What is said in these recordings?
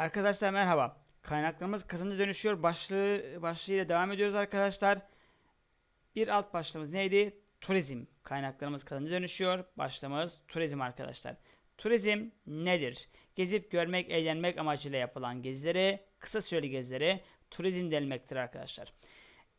Arkadaşlar merhaba. Kaynaklarımız kazanca dönüşüyor. Başlığı başlığıyla devam ediyoruz arkadaşlar. Bir alt başlığımız neydi? Turizm. Kaynaklarımız kazanca dönüşüyor. Başlığımız turizm arkadaşlar. Turizm nedir? Gezip görmek, eğlenmek amacıyla yapılan gezilere, kısa süreli gezilere turizm denilmektir arkadaşlar.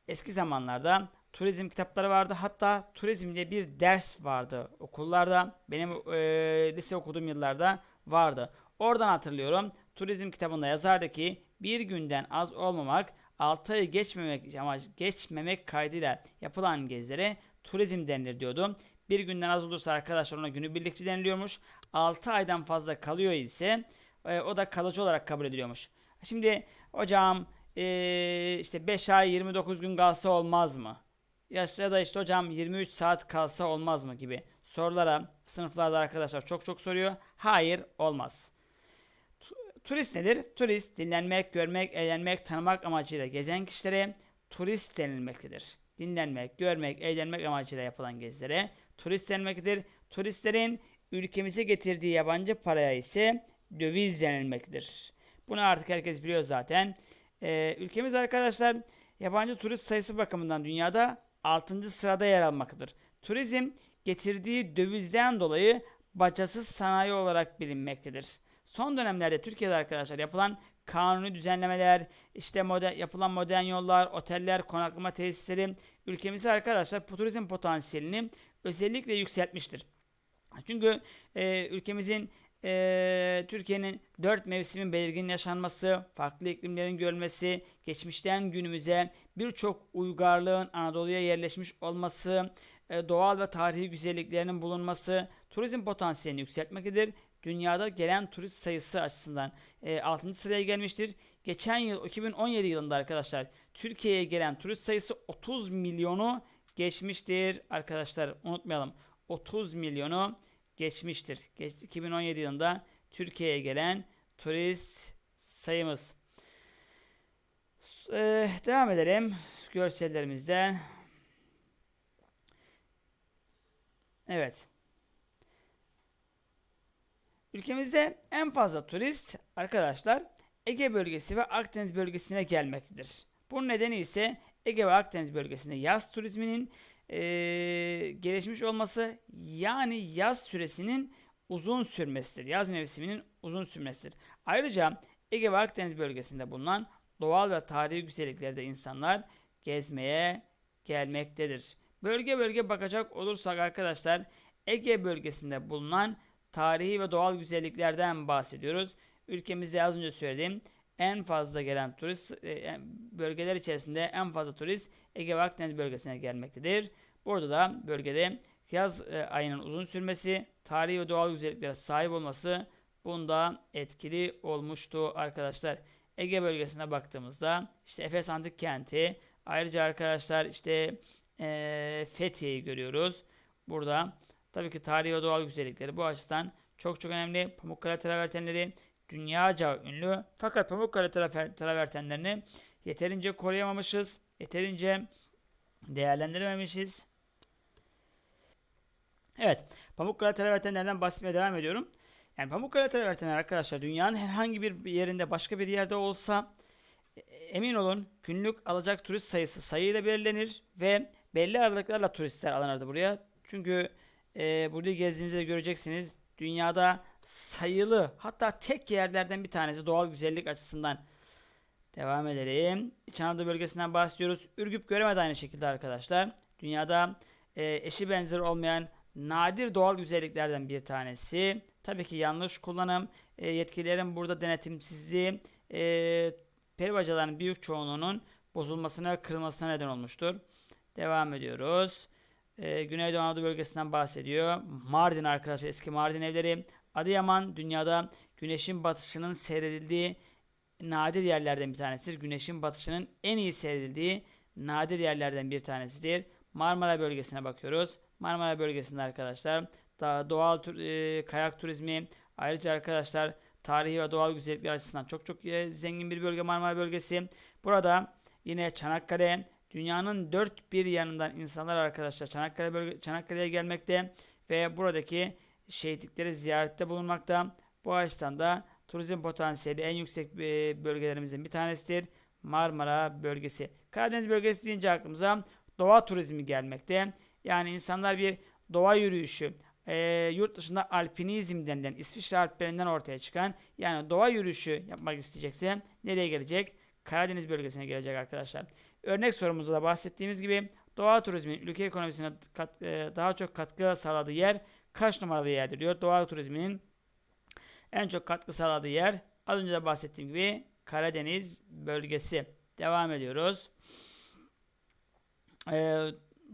Eski zamanlarda turizm kitapları vardı. Hatta turizm diye bir ders vardı okullarda. Benim eee, lise okuduğum yıllarda vardı. Oradan hatırlıyorum. Turizm kitabında yazardı ki bir günden az olmamak, 6 ayı geçmemek ama geçmemek kaydıyla yapılan gezilere turizm denilir diyordu. Bir günden az olursa arkadaşlar ona günübirlikçi deniliyormuş. 6 aydan fazla kalıyor ise e, o da kalıcı olarak kabul ediliyormuş. Şimdi hocam e, işte 5 ay 29 gün kalsa olmaz mı? Ya da işte hocam 23 saat kalsa olmaz mı gibi sorulara sınıflarda arkadaşlar çok çok soruyor. Hayır olmaz. Turist nedir? Turist dinlenmek, görmek, eğlenmek, tanımak amacıyla gezen kişilere turist denilmektedir. Dinlenmek, görmek, eğlenmek amacıyla yapılan gezilere turist denilmektedir. Turistlerin ülkemize getirdiği yabancı paraya ise döviz denilmektedir. Bunu artık herkes biliyor zaten. Ee, ülkemiz arkadaşlar yabancı turist sayısı bakımından dünyada 6. sırada yer almaktadır. Turizm getirdiği dövizden dolayı bacasız sanayi olarak bilinmektedir. Son dönemlerde Türkiye'de arkadaşlar yapılan kanuni düzenlemeler, işte modern, yapılan modern yollar, oteller, konaklama tesisleri ülkemizi arkadaşlar turizm potansiyelini özellikle yükseltmiştir. Çünkü e, ülkemizin e, Türkiye'nin dört mevsimin belirgin yaşanması, farklı iklimlerin görülmesi, geçmişten günümüze birçok uygarlığın Anadolu'ya yerleşmiş olması, e, doğal ve tarihi güzelliklerinin bulunması turizm potansiyelini yükseltmektedir. Dünyada gelen turist sayısı açısından e, 6. sıraya gelmiştir. Geçen yıl 2017 yılında arkadaşlar Türkiye'ye gelen turist sayısı 30 milyonu geçmiştir arkadaşlar unutmayalım 30 milyonu geçmiştir. Geç, 2017 yılında Türkiye'ye gelen turist sayımız. Ee, devam edelim görsellerimizden. Evet. Ülkemizde en fazla turist arkadaşlar Ege bölgesi ve Akdeniz bölgesine gelmektedir. Bunun nedeni ise Ege ve Akdeniz bölgesinde yaz turizminin eee, gelişmiş olması yani yaz süresinin uzun sürmesidir. Yaz mevsiminin uzun sürmesidir. Ayrıca Ege ve Akdeniz bölgesinde bulunan doğal ve tarihi güzelliklerde insanlar gezmeye gelmektedir. Bölge bölge bakacak olursak arkadaşlar Ege bölgesinde bulunan tarihi ve doğal güzelliklerden bahsediyoruz. Ülkemizde az önce söylediğim en fazla gelen turist e, bölgeler içerisinde en fazla turist Ege ve Akdeniz bölgesine gelmektedir. Burada da bölgede yaz e, ayının uzun sürmesi, tarihi ve doğal güzelliklere sahip olması bunda etkili olmuştu arkadaşlar. Ege bölgesine baktığımızda işte Efes Antik Kenti, ayrıca arkadaşlar işte e, Fethiye'yi görüyoruz. Burada tabii ki tarihi ve doğal güzellikleri bu açıdan çok çok önemli. Pamukkale travertenleri dünyaca ünlü. Fakat Pamukkale traver- travertenlerini yeterince koruyamamışız. Yeterince değerlendirememişiz. Evet, Pamukkale travertenlerden bahsetmeye devam ediyorum. Yani Pamukkale travertenler arkadaşlar dünyanın herhangi bir yerinde başka bir yerde olsa e, emin olun günlük alacak turist sayısı sayıyla belirlenir ve belli aralıklarla turistler alınırdı buraya. Çünkü e, burayı gezdiğinizde göreceksiniz dünyada sayılı hatta tek yerlerden bir tanesi doğal güzellik açısından. Devam edelim. İç Anadolu bölgesinden bahsediyoruz. Ürgüp Göreme de aynı şekilde arkadaşlar. Dünyada e, eşi benzeri olmayan nadir doğal güzelliklerden bir tanesi. Tabii ki yanlış kullanım, e, yetkililerin burada denetimsizliği, e, peri bacalarının büyük çoğunluğunun bozulmasına, kırılmasına neden olmuştur. Devam ediyoruz. E, Güneydoğu Anadolu bölgesinden bahsediyor. Mardin arkadaşlar eski Mardin evleri. Adıyaman dünyada güneşin batışının seyredildiği nadir yerlerden bir tanesidir. Güneşin batışının en iyi seyredildiği nadir yerlerden bir tanesidir. Marmara bölgesine bakıyoruz. Marmara bölgesinde arkadaşlar daha doğal tur- e, kayak turizmi ayrıca arkadaşlar tarihi ve doğal güzellikler açısından çok çok e, zengin bir bölge Marmara bölgesi. Burada yine Çanakkale dünyanın dört bir yanından insanlar arkadaşlar Çanakkale bölge Çanakkale'ye gelmekte ve buradaki şehitlikleri ziyarette bulunmakta. Bu açıdan da turizm potansiyeli en yüksek e, bölgelerimizin bir tanesidir. Marmara bölgesi. Karadeniz bölgesi deyince aklımıza doğa turizmi gelmekte. Yani insanlar bir doğa yürüyüşü, e, yurt dışında alpinizm denilen İsviçre Alplerinden ortaya çıkan yani doğa yürüyüşü yapmak isteyecekse nereye gelecek? Karadeniz bölgesine gelecek arkadaşlar. Örnek sorumuzda da bahsettiğimiz gibi doğa turizminin ülke ekonomisine kat- e, daha çok katkı sağladığı yer kaç numaralı yerdir diyor. Doğa turizminin en çok katkı sağladığı yer az önce de bahsettiğim gibi Karadeniz bölgesi. Devam ediyoruz. Ee,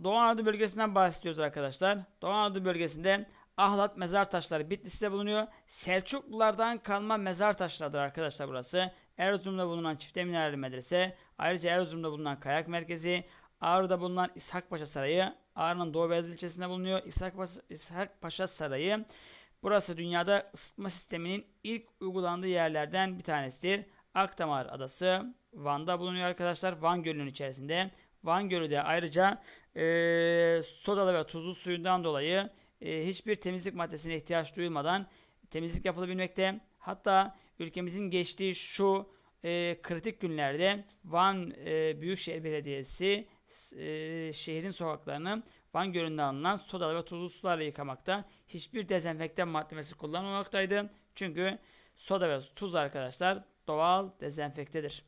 Doğu Anadolu bölgesinden bahsediyoruz arkadaşlar. Doğu Anadolu bölgesinde Ahlat mezar taşları Bitlis'te bulunuyor. Selçuklulardan kalma mezar taşlarıdır arkadaşlar burası. Erzurum'da bulunan Çifte Minareli Medrese, ayrıca Erzurum'da bulunan Kayak Merkezi, Ağrı'da bulunan İshak Paşa Sarayı, Ağrı'nın Doğu Beyazıt ilçesinde bulunuyor İshak Paşa, İshak Paşa Sarayı. Burası dünyada ısıtma sisteminin ilk uygulandığı yerlerden bir tanesidir. Akdamar Adası Van'da bulunuyor arkadaşlar. Van Gölü'nün içerisinde. Van Gölü de ayrıca eee, sodalı ve tuzlu suyundan dolayı eee, hiçbir temizlik maddesine ihtiyaç duyulmadan temizlik yapılabilmekte. Hatta ülkemizin geçtiği şu eee, kritik günlerde Van eee, Büyükşehir Belediyesi eee, şehrin sokaklarını Van Gölü'nde alınan sodalı ve tuzlu sularla yıkamakta. Hiçbir dezenfektan maddesi kullanmamaktaydı. Çünkü soda ve tuz arkadaşlar doğal dezenfektedir.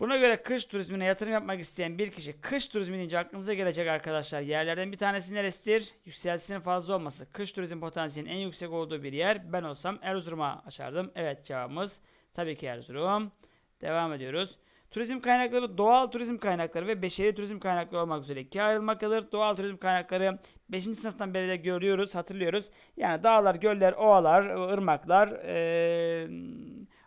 Buna göre kış turizmine yatırım yapmak isteyen bir kişi kış turizmi aklımıza gelecek arkadaşlar. Yerlerden bir tanesi neresidir? Yükseltisinin fazla olması. Kış turizm potansiyelinin en yüksek olduğu bir yer. Ben olsam Erzurum'a açardım. Evet cevabımız tabii ki Erzurum. Devam ediyoruz. Turizm kaynakları doğal turizm kaynakları ve beşeri turizm kaynakları olmak üzere ikiye ayrılmaktadır. Doğal turizm kaynakları 5. sınıftan beri de görüyoruz, hatırlıyoruz. Yani dağlar, göller, ovalar, ırmaklar, eee,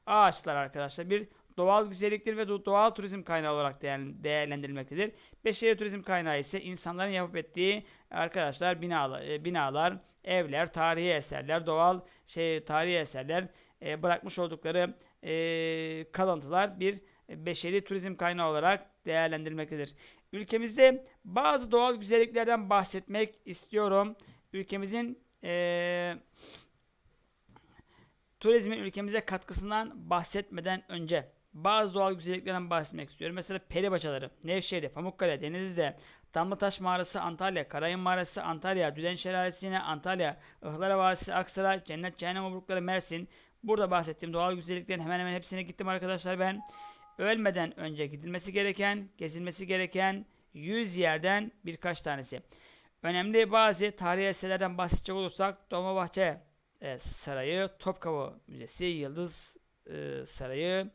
ağaçlar arkadaşlar bir doğal güzelliktir ve do- doğal turizm kaynağı olarak değer- değerlendirilmektedir. Beşeri turizm kaynağı ise insanların yapıp ettiği arkadaşlar binalar, e, binalar, evler, tarihi eserler, doğal şey tarihi eserler, e, bırakmış oldukları e, kalıntılar bir beşeri turizm kaynağı olarak değerlendirilmektedir. Ülkemizde bazı doğal güzelliklerden bahsetmek istiyorum. Ülkemizin eee turizmin ülkemize katkısından bahsetmeden önce bazı doğal güzelliklerden bahsetmek istiyorum. Mesela peri bacaları, Nevşehir'de, Pamukkale, Denizli'de, Damlataş Mağarası, Antalya, Karayın Mağarası, Antalya, Düden Şelalesi yine Antalya, Ihlara Vadisi, Aksaray, Cennet Cehennem Obrukları, Mersin. Burada bahsettiğim doğal güzelliklerin hemen hemen hepsine gittim arkadaşlar ben. Ölmeden önce gidilmesi gereken, gezilmesi gereken 100 yerden birkaç tanesi. Önemli bazı tarihi eserlerden bahsedecek olursak Dolmabahçe e, Sarayı, Topkapı Müzesi, Yıldız e, Sarayı,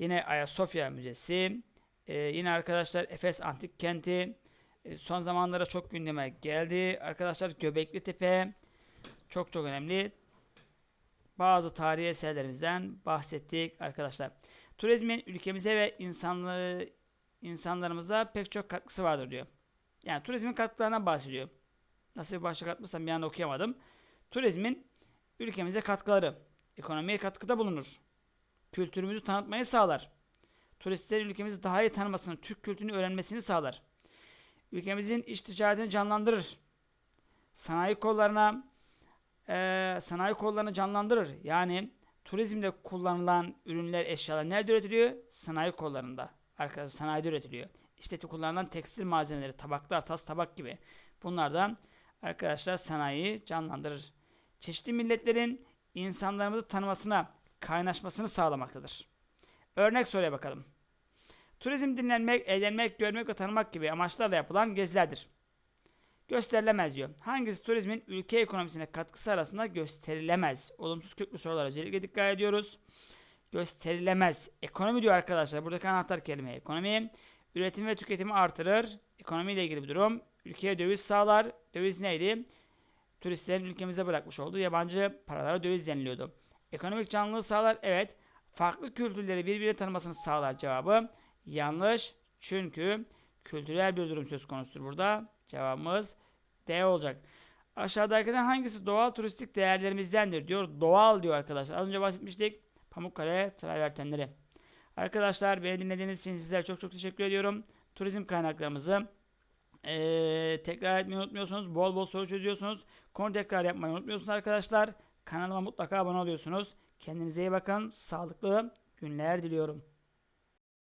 yine Ayasofya Müzesi, e, yine arkadaşlar Efes Antik Kenti, e, son zamanlara çok gündeme geldi. Arkadaşlar Göbekli Tepe çok çok önemli. Bazı tarihi eserlerimizden bahsettik arkadaşlar. Turizmin ülkemize ve insanlığı insanlarımıza pek çok katkısı vardır diyor. Yani turizmin katkılarından bahsediyor. Nasıl bir başlık atmışsam bir anda okuyamadım. Turizmin ülkemize katkıları, ekonomiye katkıda bulunur. Kültürümüzü tanıtmayı sağlar. Turistlerin ülkemizi daha iyi tanımasını, Türk kültürünü öğrenmesini sağlar. Ülkemizin iç ticaretini canlandırır. Sanayi kollarına eee, sanayi kollarını canlandırır. Yani turizmde kullanılan ürünler, eşyalar nerede üretiliyor? Sanayi kollarında. Arkadaşlar sanayide üretiliyor. İşte kullanılan tekstil malzemeleri, tabaklar, tas tabak gibi. Bunlardan arkadaşlar sanayiyi canlandırır. Çeşitli milletlerin insanlarımızı tanımasına, kaynaşmasını sağlamaktadır. Örnek soruya bakalım. Turizm dinlenmek, eğlenmek, görmek ve tanımak gibi amaçlarla yapılan gezilerdir. Gösterilemez diyor. Hangisi turizmin ülke ekonomisine katkısı arasında gösterilemez? Olumsuz köklü sorulara özellikle dikkat ediyoruz. Gösterilemez. Ekonomi diyor arkadaşlar. Buradaki anahtar kelime ekonomi. Üretim ve tüketimi artırır. Ekonomiyle ilgili bir durum. Ülkeye döviz sağlar. Döviz neydi? Turistlerin ülkemize bırakmış olduğu yabancı paralara döviz deniliyordu. Ekonomik canlılığı sağlar. Evet. Farklı kültürleri birbirine tanımasını sağlar cevabı. Yanlış. Çünkü kültürel bir durum söz konusudur burada. Cevabımız D olacak. Aşağıdakilerden hangisi doğal turistik değerlerimizdendir diyor. Doğal diyor arkadaşlar. Az önce bahsetmiştik. Pamukkale travertenleri. Arkadaşlar beni dinlediğiniz için sizlere çok çok teşekkür ediyorum. Turizm kaynaklarımızı eee, tekrar etmeyi unutmuyorsunuz. Bol bol soru çözüyorsunuz. Konu tekrar yapmayı unutmuyorsunuz arkadaşlar. Kanalıma mutlaka abone oluyorsunuz. Kendinize iyi bakın. Sağlıklı günler diliyorum.